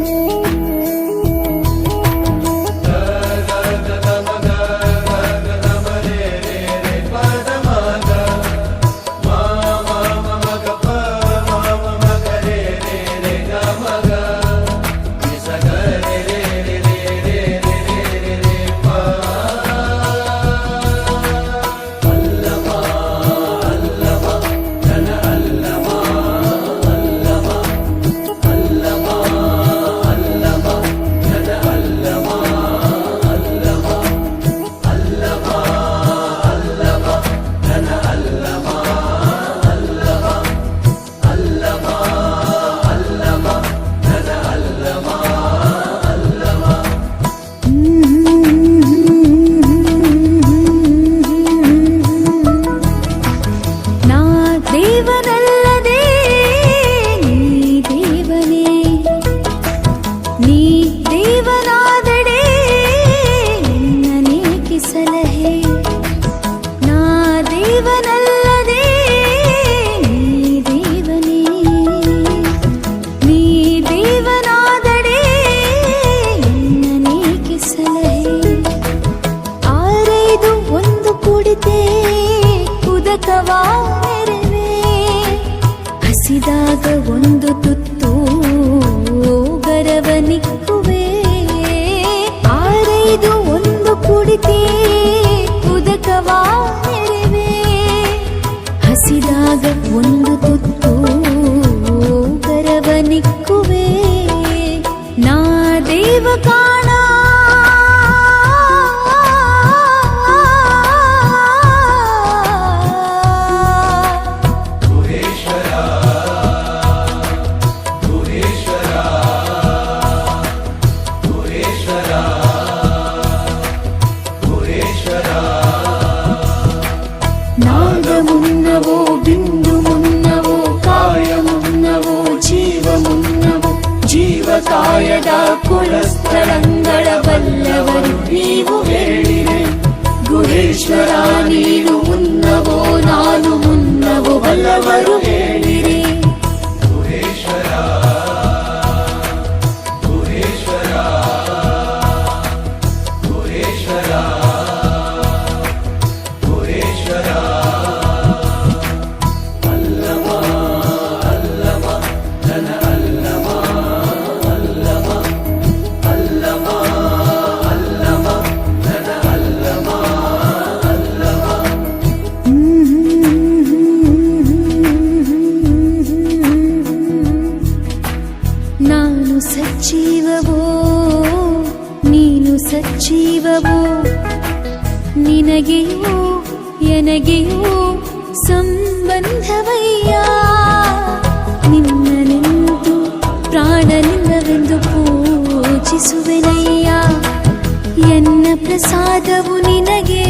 ನಾ ದೇವನಲ್ಲದೆ, ನೀ ದೇವನೇ. ನೀ ದೇವನಾದಡೆ ನಿನ್ನನೇಕೆ ಸಲಹೆ? ನಾ ದೇವನಲ್ಲದೆ, ನೀ ದೇವನೇ. ನೀ ದೇವನಾದಡೆ ನಿನ್ನನೇಕೆ ಸಲಹೆ? ಆರೈದು ಒಂದು ಕುಡಿತೆ, ಕುದಕವಾ ಹಸಿದಾಗ ಒಂದು ತುತ್ತು ಗರವನಿಕ್ಕುವೆ. ಆರೈದು ಒಂದು ಕುಡಿತೇ ಕುದಕವಾ ಮೆರವೆ ಹಸಿದಾಗ ಒಂದು ತುತ್ತು ಗರವನಿಕ್ಕುವೆ. ನಾ ದೇವ ಕಾಣ సాయడా కులస్త ಸಜೀವವೋ ನೀನು ಸಚ್ಚೀವವೋ ನಿನಗೆಯೋ ಎನಗೆಯೋ ಸಂಬಂಧವಯ್ಯ. ನಿನ್ನನೆಂದು ಪ್ರಾಣನಿಂದವೆಂದು ಪೂಜಿಸುವೆನಯ್ಯ. ಎನ್ನ ಪ್ರಸಾದವು ನಿನಗೆ